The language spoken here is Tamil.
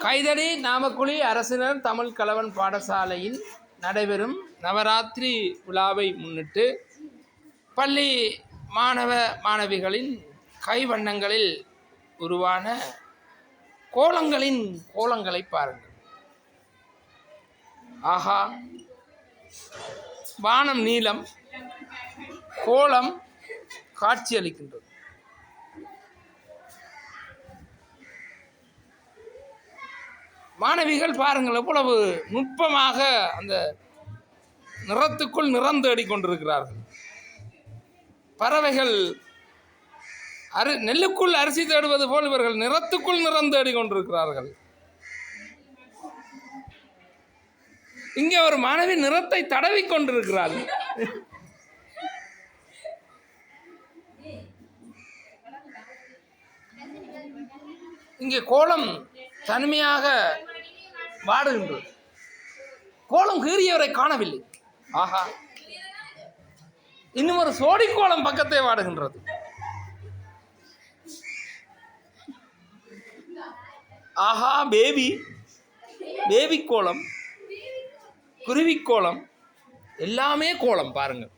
கைதடி நாமக்குழி அரசினர் தமிழ் கலவன் பாடசாலையில் நடைபெறும் நவராத்திரி விழாவை முன்னிட்டு பள்ளி மாணவ மாணவிகளின் கைவண்ணங்களில் உருவான கோலங்களின் கோலங்களை பாருங்கள். ஆஹா. வானம் நீளம் கோலம் காட்சியளிக்கின்றது. மாணவிகள் பாருங்கள் எவ்வளவு நுட்பமாக அந்த நிறத்துக்குள் நிறம் கொண்டிருக்கிறார்கள் பறவைகள் அரி நெல்லுக்குள் அரிசி தேடுவது போல் இவர்கள் நிறத்துக்குள் நிறம் தேடிக் கொண்டிருக்கிறார்கள் இங்கே ஒரு மாணவி நிறத்தை தடவிக் கொண்டிருக்கிறாள். இங்கே கோலம் தனிமையாக வாடுகின்றது கோலம் கீறியவரை காணவில்லை. ஆஹா. இன்னும் ஒரு சோடி கோலம் பக்கத்தை வாடுகின்றது. ஆஹா பேபி. பேபி கோலம் குருவி கோலம் எல்லாமே கோலம் பாருங்கள்.